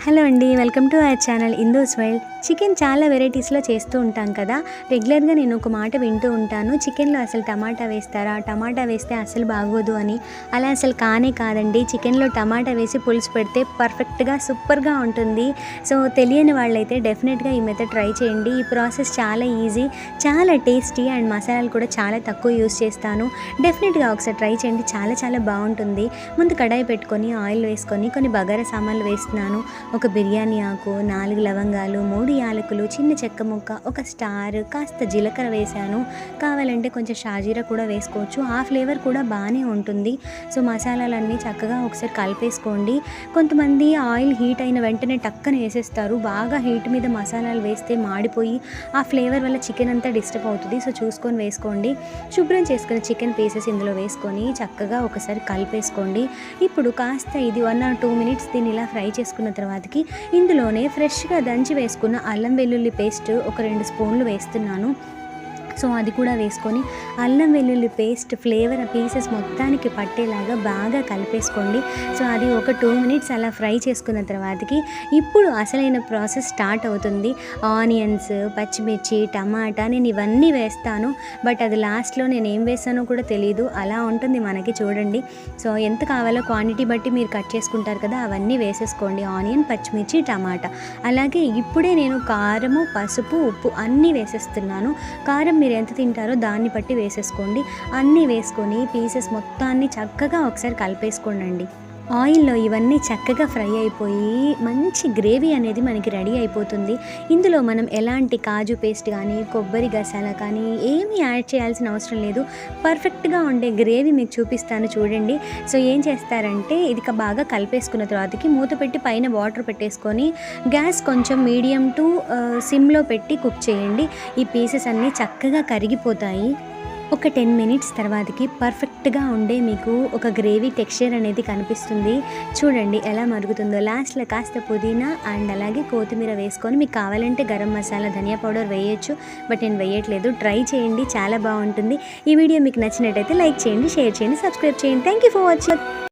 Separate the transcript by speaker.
Speaker 1: Hello అండి welcome to our channel ఇందోస్ wild chicken చాలా వెరైటీస్లో చేస్తూ ఉంటాం కదా. రెగ్యులర్గా నేను ఒక మాట వింటూ ఉంటాను. చికెన్లో అసలు టమాటా వేస్తారా? టమాటా వేస్తే అసలు బాగోదు అని. అలా అసలు కానే కాదండి. చికెన్లో టమాటా వేసి పులుసు పెడితే పర్ఫెక్ట్గా సూపర్గా ఉంటుంది. సో తెలియని వాళ్ళైతే డెఫినెట్గా ఈ మెథడ్ ట్రై చేయండి. ఈ ప్రాసెస్ చాలా ఈజీ చాలా టేస్టీ అండ్ మసాలాలు కూడా చాలా తక్కువ యూస్ చేస్తాను. డెఫినెట్గా ఒకసారి ట్రై చేయండి. చాలా చాలా బాగుంటుంది. ముందు కడాయి పెట్టుకొని ఆయిల్ వేసుకొని కొన్ని బగారా సామాన్లు వేస్తున్నాను. ఒక బిర్యానీ ఆకు నాలుగు లవంగాలు మూడు యాలకులు చిన్న చెక్క ముక్క ఒక స్టార్ కాస్త జీలకర్ర వేశాను. కావాలంటే కొంచెం షాజీరా కూడా వేసుకోవచ్చు. ఆ ఫ్లేవర్ కూడా బాగానే ఉంటుంది. సో మసాలాలన్నీ చక్కగా ఒకసారి కలిపేసుకోండి. కొంతమంది ఆయిల్ హీట్ అయిన వెంటనే టక్కన వేసేస్తారు. బాగా హీట్ మీద మసాలాలు వేస్తే మాడిపోయి ఆ ఫ్లేవర్ వల్ల చికెన్ అంతా డిస్టర్బ్ అవుతుంది. సో చూసుకొని వేసుకోండి. శుభ్రం చేసుకున్న చికెన్ పీసెస్ ఇందులో వేసుకొని చక్కగా ఒకసారి కలిపేసుకోండి. ఇప్పుడు కాస్త ఇది వన్ ఆర్ టూ మినిట్స్ దీన్ని ఇలా ఫ్రై చేసుకున్న తర్వాతకి ఇందులోనే ఫ్రెష్గా దంచి వేసుకున్న అల్లం వెల్లుల్లి పేస్ట్ ఒక రెండు స్పూన్లు వేస్తున్నాను. సో అది కూడా వేసుకొని అల్లం వెల్లుల్లి పేస్ట్ ఫ్లేవర్ పీసెస్ మొత్తానికి పట్టేలాగా బాగా కలిపేసుకోండి. సో అది ఒక టూ మినిట్స్ అలా ఫ్రై చేసుకున్న తర్వాతకి ఇప్పుడు అసలైన ప్రాసెస్ స్టార్ట్ అవుతుంది. ఆనియన్స్ పచ్చిమిర్చి టమాటా నేను ఇవన్నీ వేస్తాను. బట్ అది లాస్ట్లో నేను ఏం వేస్తానో కూడా తెలియదు అలా ఉంటుంది మనకి చూడండి. సో ఎంత కావాలో క్వాంటిటీ బట్టి మీరు కట్ చేసుకుంటారు కదా అవన్నీ వేసేసుకోండి. ఆనియన్ పచ్చిమిర్చి టమాటా. అలాగే ఇప్పుడే నేను కారము పసుపు ఉప్పు అన్నీ వేసేస్తున్నాను. కారం మీరు ఎంత తింటారో దాన్ని బట్టి వేసేసుకోండి. అన్నీ వేసుకొని పీసెస్ మొత్తాన్ని చక్కగా ఒకసారి కలిపేసుకోండి ఆయిల్లో ఇవన్నీ చక్కగా ఫ్రై అయిపోయి మంచి గ్రేవీ అనేది మనకి రెడీ అయిపోతుంది. ఇందులో మనం ఎలాంటి కాజు పేస్ట్ కానీ కొబ్బరి గసాల కానీ ఏమీ యాడ్ చేయాల్సిన అవసరం లేదు. పర్ఫెక్ట్గా ఉండే గ్రేవీ మీకు చూపిస్తాను చూడండి. సో ఏం చేస్తారంటే ఇది బాగా కలిపేసుకున్న తర్వాతకి మూత పెట్టి పైన వాటర్ పెట్టేసుకొని గ్యాస్ కొంచెం మీడియం టు సిమ్లో పెట్టి కుక్ చేయండి. ఈ పీసెస్ అన్నీ చక్కగా కరిగిపోతాయి. ఒక టెన్ మినిట్స్ తర్వాతకి పర్ఫెక్ట్గా ఉండే మీకు ఒక గ్రేవీ టెక్స్చర్ అనేది కనిపిస్తుంది. చూడండి ఎలా మరుగుతుందో. లాస్ట్లో కాస్త పుదీనా అండ్ అలాగే కొత్తిమీర వేసుకొని మీకు కావాలంటే గరం మసాలా ధనియా పౌడర్ వేయొచ్చు. బట్ నేను వేయట్లేదు. ట్రై చేయండి. చాలా బాగుంటుంది. ఈ వీడియో మీకు నచ్చినట్టయితే లైక్ చేయండి షేర్ చేయండి సబ్స్క్రైబ్ చేయండి. Thank you for watching.